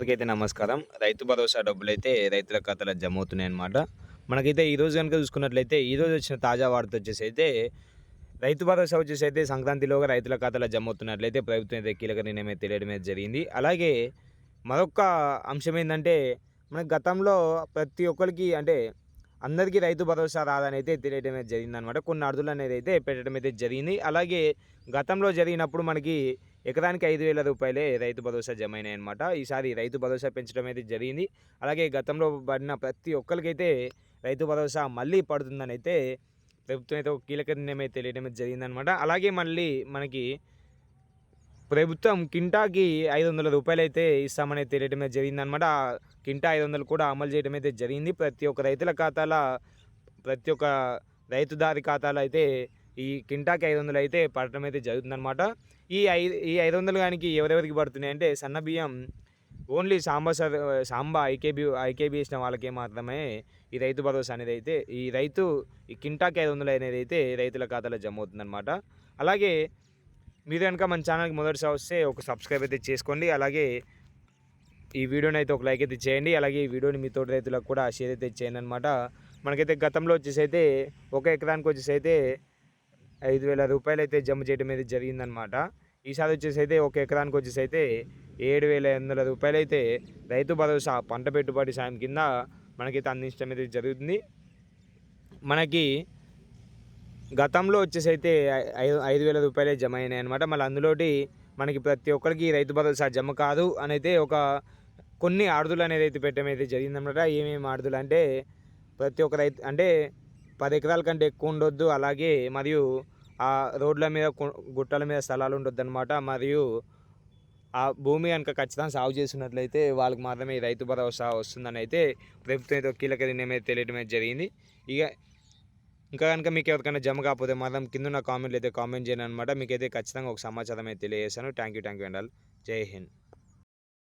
అందరికైతే నమస్కారం. రైతు భరోసా డబ్బులు అయితే రైతుల ఖాతాలో జమ అవుతున్నాయి అనమాట మనకైతే ఈరోజు కనుక చూసుకున్నట్లయితే ఈరోజు వచ్చిన తాజా వార్త వచ్చేసి అయితే రైతు భరోసా వచ్చేసి అయితే సంక్రాంతిలోగా రైతుల ఖాతాలో జమ అవుతున్నట్లయితే ప్రభుత్వం అయితే కీలక నిర్ణయం అయితే తెలియడం అయితే జరిగింది. అలాగే మరొక అంశం ఏంటంటే మన గతంలో ప్రతి ఒక్కరికి అంటే అందరికీ రైతు భరోసా రాదని అయితే తెలియడం అయితే జరిగిందనమాట కొన్ని అడుగులు అనేది అయితే పెట్టడం అయితే జరిగింది. అలాగే గతంలో జరిగినప్పుడు మనకి ఎకరానికి ఐదు వేల రూపాయలే రైతు భరోసా జమ అయినాయన్నమాట ఈసారి రైతు భరోసా పెంచడం అయితే జరిగింది. అలాగే గతంలో పడిన ప్రతి ఒక్కరికైతే రైతు భరోసా మళ్ళీ పడుతుందని అయితే ప్రభుత్వం అయితే ఒక కీలక నిర్ణయం అయితే తెలియడం జరిగిందనమాట అలాగే మళ్ళీ మనకి ప్రభుత్వం కింటాకి ఐదు వందల రూపాయలు అయితే ఇస్తామని తెలియడం జరిగిందనమాట కింటా ఐదు వందలు కూడా అమలు చేయడం అయితే జరిగింది. ప్రతి ఒక్క రైతుల ఖాతాల ప్రతి ఒక్క రైతుదారి ఖాతాలో అయితే ఈ కింటాకి ఐదు వందలు అయితే పడటం అయితే జరుగుతుందనమాట ఈ ఐదు ఈ ఐదు వందలు కానీ ఎవరెవరికి పడుతున్నాయి అంటే సన్న బియ్యం ఓన్లీ సాంబా సర్ సాంబా ఐకేబీ ఐకేబీ ఇచ్చిన వాళ్ళకే మాత్రమే ఈ రైతు భరోసా అనేది అయితే ఈ రైతు ఈ కింటాకి ఐదు వందలు అనేది అయితే రైతుల ఖాతాలో జమ అవుతుందన్నమాట అలాగే మీరు కనుక మన ఛానల్కి మొదటిసారి వస్తే ఒక సబ్స్క్రైబ్ అయితే చేసుకోండి. అలాగే ఈ వీడియోని అయితే ఒక లైక్ అయితే చేయండి. అలాగే ఈ వీడియోని మీ తోటి రైతులకు కూడా షేర్ అయితే చేయండి అనమాట మనకైతే గతంలో వచ్చేసి అయితే ఒక ఎకరానికి వచ్చేసి అయితే ఐదు వేల రూపాయలు అయితే జమ చేయడం అయితే జరిగిందనమాట ఈసారి వచ్చేసి అయితే ఒక ఎకరానికి వచ్చేసి అయితే ఏడు వేల ఎనిమిది వందల రూపాయలు అయితే రైతు భరోసా పంట పెట్టుబడి సాయం కింద మనకైతే అందించడం అయితే జరుగుతుంది. మనకి గతంలో వచ్చేసి అయితే ఐదు ఐదు వేల రూపాయలే జమ అయినాయి అనమాట మళ్ళీ అందులోటి మనకి ప్రతి ఒక్కరికి రైతు భరోసా జమ కాదు అని అయితే ఒక కొన్ని ఆడుదులు అనేది అయితే పెట్టడం అయితే జరిగిందనమాట ఏమేమి ఆడుదులు అంటే ప్రతి ఒక్క రైతు అంటే పది ఎకరాల కంటే ఎక్కువ ఉండొద్దు. అలాగే మరియు ఆ రోడ్ల మీద గుట్టల మీద స్థలాలు ఉండొద్దు అనమాట మరియు ఆ భూమి కనుక ఖచ్చితంగా సాగు చేసినట్లయితే వాళ్ళకి మాత్రమే ఈ రైతు భరోసా వస్తుందని అయితే ప్రభుత్వం అయితే కీలక నిర్ణయం అయితే తెలియడం అయితే జరిగింది. ఇక ఇంకా కనుక మీకు ఎవరికైనా జమ కాకపోతే మాత్రం కింద ఉన్న కామెంట్లు అయితే కామెంట్ చేయను అనమాట మీకైతే ఖచ్చితంగా ఒక సమాచారం అయితే తెలియజేశాను థ్యాంక్ యూ థ్యాంక్ యూ అండాలి జై హింద్.